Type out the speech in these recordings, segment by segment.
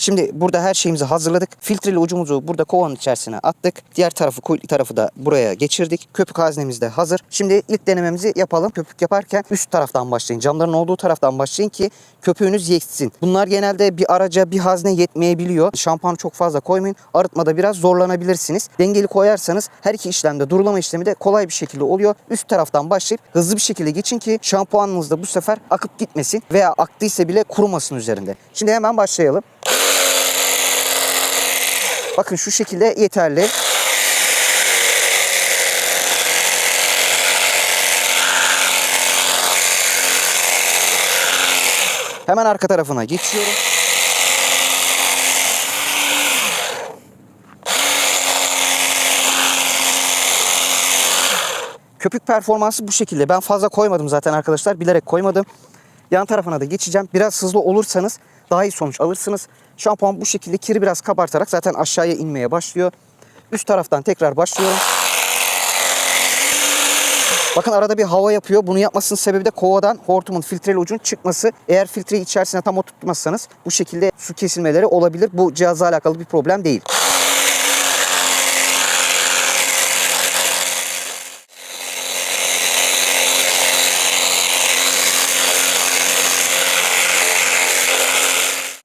Şimdi burada her şeyimizi hazırladık. Filtreli ucumuzu burada kovanın içerisine attık. Diğer tarafı kuytu tarafı da buraya geçirdik. Köpük haznemiz de hazır. Şimdi ilk denememizi yapalım. Köpük yaparken üst taraftan başlayın. Camların olduğu taraftan başlayın ki köpüğünüz yetsin. Bunlar genelde bir araca bir hazne yetmeyebiliyor. Şampuanı çok fazla koymayın. Arıtmada biraz zorlanabilirsiniz. Dengeli koyarsanız her iki işlemde durulama işlemi de kolay bir şekilde oluyor. Üst taraftan başlayıp hızlı bir şekilde geçin ki şampuanınız da bu sefer akıp gitmesin veya aktıysa bile kurumasın üzerinde. Şimdi hemen başlayalım. Bakın şu şekilde yeterli. Hemen arka tarafına geçiyorum. Köpük performansı bu şekilde. Ben fazla koymadım zaten arkadaşlar. Bilerek koymadım. Yan tarafına da geçeceğim. Biraz hızlı olursanız daha iyi sonuç alırsınız. Şampuan bu şekilde kiri biraz kabartarak zaten aşağıya inmeye başlıyor. Üst taraftan tekrar başlıyorum. Bakın arada bir hava yapıyor. Bunu yapmasının sebebi de kovadan hortumun filtreli ucun çıkması. Eğer filtreyi içerisine tam oturtmazsanız bu şekilde su kesilmeleri olabilir. Bu cihazla alakalı bir problem değil.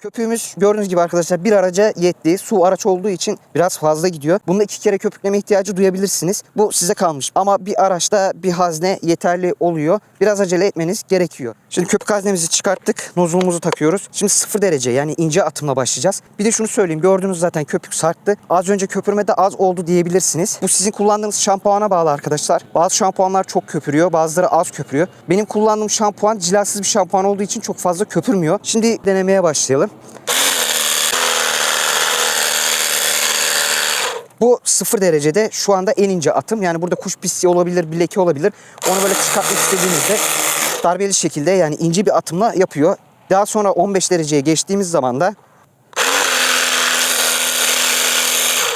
Köpüğümüz gördüğünüz gibi arkadaşlar bir araca yetti. Su araç olduğu için biraz fazla gidiyor. Bunda iki kere köpükleme ihtiyacı duyabilirsiniz. Bu size kalmış. Ama bir araçta bir hazne yeterli oluyor. Biraz acele etmeniz gerekiyor. Şimdi köpük haznemizi çıkarttık. Nozulumuzu takıyoruz. Şimdi sıfır derece yani ince atımla başlayacağız. Bir de şunu söyleyeyim. Gördüğünüz zaten köpük sarktı. Az önce köpürmede az oldu diyebilirsiniz. Bu sizin kullandığınız şampuana bağlı arkadaşlar. Bazı şampuanlar çok köpürüyor. Bazıları az köpürüyor. Benim kullandığım şampuan cilasız bir şampuan olduğu için çok fazla köpürmüyor. Şimdi denemeye başlayalım. Bu sıfır derecede şu anda en ince atım. Yani burada kuş pisliği olabilir, bir leke olabilir. Onu böyle çıkartmak istediğinizde darbeli şekilde yani ince bir atımla yapıyor. Daha sonra 15 dereceye geçtiğimiz zaman da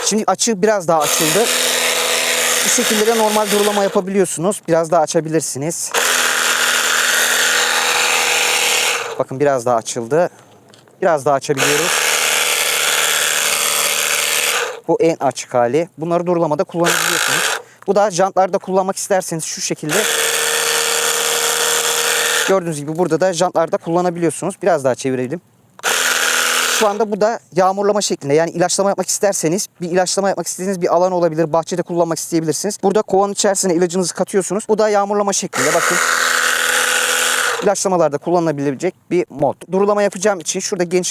Şimdi açı biraz daha açıldı. Bu şekilde de normal durulama yapabiliyorsunuz. Biraz daha açabilirsiniz. Bakın biraz daha açıldı. Biraz daha açabiliyoruz. Bu en açık hali. Bunları durulamada kullanabiliyorsunuz. Bu da jantlarda kullanmak isterseniz şu şekilde. Gördüğünüz gibi burada da jantlarda kullanabiliyorsunuz. Biraz daha çevirelim. Şu anda bu da yağmurlama şeklinde. Yani ilaçlama yapmak isterseniz bir ilaçlama yapmak istediğiniz bir alan olabilir. Bahçede kullanmak isteyebilirsiniz. Burada kovanın içerisine ilacınızı katıyorsunuz. Bu da yağmurlama şeklinde. Bakın ilaçlamalarda kullanılabilecek bir mod. Durulama yapacağım için şurada geniş